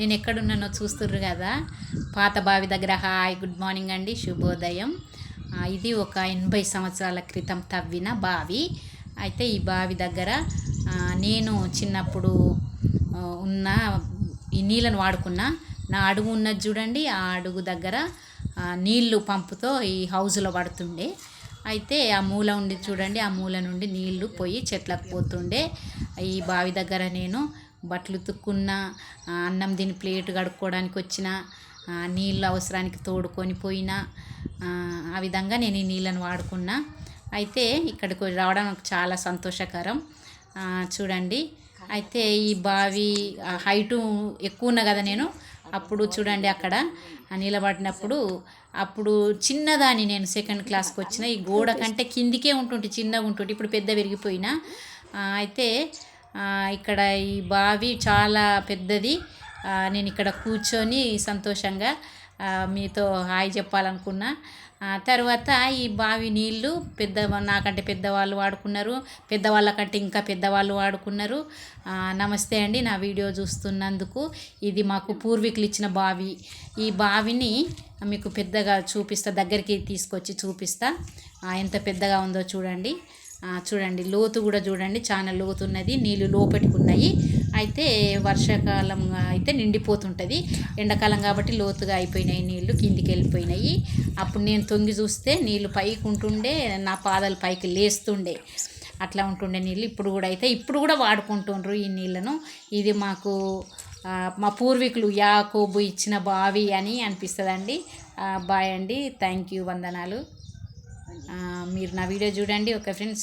నేను ఎక్కడున్నానో చూస్తుర్రు కదా. పాత బావి దగ్గర హాయ్ గుడ్ మార్నింగ్ అండి శుభోదయం. ఇది ఒక ఎనభై సంవత్సరాల క్రితం తవ్విన బావి. అయితే ఈ బావి దగ్గర నేను చిన్నప్పుడు ఉన్న ఈ నీళ్ళను వాడుకున్న నా అడుగు ఉన్నది చూడండి ఆ అడుగు దగ్గర నీళ్ళు పంపుతో ఈ హౌజ్లో పడుతుండే. అయితే ఆ మూల ఉండి చూడండి ఆ మూల నుండి నీళ్ళు పోయి చెట్లకు పోతుండే. ఈ బావి దగ్గర నేను బట్టలు ఉతుక్కున్నా అన్నం తిని ప్లేట్ కడుక్కోవడానికి వచ్చిన నీళ్ళు అవసరానికి తోడుకొని పోయినా ఆ, విధంగా నేను ఈ నీళ్ళను వాడుకున్నా. అయితే ఇక్కడికి రావడం నాకు చాలా సంతోషకరం. చూడండి. అయితే ఈ బావి హైటు ఎక్కువ ఉన్నా కదా నేను అప్పుడు చూడండి అక్కడ నిలబడినప్పుడు అప్పుడు చిన్నదాన్ని నేను సెకండ్ క్లాస్కి వచ్చిన ఈ గోడ కంటే కిందికే ఉంటుంటే చిన్నగా ఉంటుంటే ఇప్పుడు పెద్ద విరిగిపోయినా. అయితే ఇక్కడ ఈ బావి చాలా పెద్దది. నేను ఇక్కడ కూర్చొని సంతోషంగా మీతో హాయ్ చెప్పాలనుకున్నా. తర్వాత ఈ బావి నీళ్ళు పెద్ద నాకంటే పెద్దవాళ్ళు వాడుకున్నారు. పెద్దవాళ్ళ కంటే ఇంకా పెద్దవాళ్ళు వాడుకున్నారు. నమస్తే అండి నా వీడియో చూస్తున్నందుకు. ఇది మాకు పూర్వీకులు ఇచ్చిన బావి. ఈ బావిని మీకు పెద్దగా చూపిస్తా దగ్గరికి తీసుకొచ్చి చూపిస్తా. ఎంత పెద్దగా ఉందో చూడండి. చూడండి లోతు కూడా చూడండి చాలా లోతు ఉన్నది నీళ్ళు లోపటికి ఉన్నాయి అయితే వర్షాకాలం అయితే నిండిపోతుంటుంది. ఎండాకాలం కాబట్టి లోతుగా అయిపోయినాయి నీళ్ళు కిందికి వెళ్ళిపోయినాయి. అప్పుడు నేను తొంగి చూస్తే నీళ్ళు పైకి ఉంటుండే నా పాదాలు పైకి లేస్తుండే. అట్లా ఉంటుండే నీళ్ళు ఇప్పుడు కూడా అయితే ఇప్పుడు కూడా వాడుకుంటుండ్రు ఈ నీళ్ళను ఇది మాకు మా పూర్వీకులు యాకోబు ఇచ్చిన బావి అని అనిపిస్తుందండి. బాయ్ అండి. థ్యాంక్ యూ వందనాలు. మీరు నా వీడియో చూడండి. ఒక ఫ్రెండ్స్.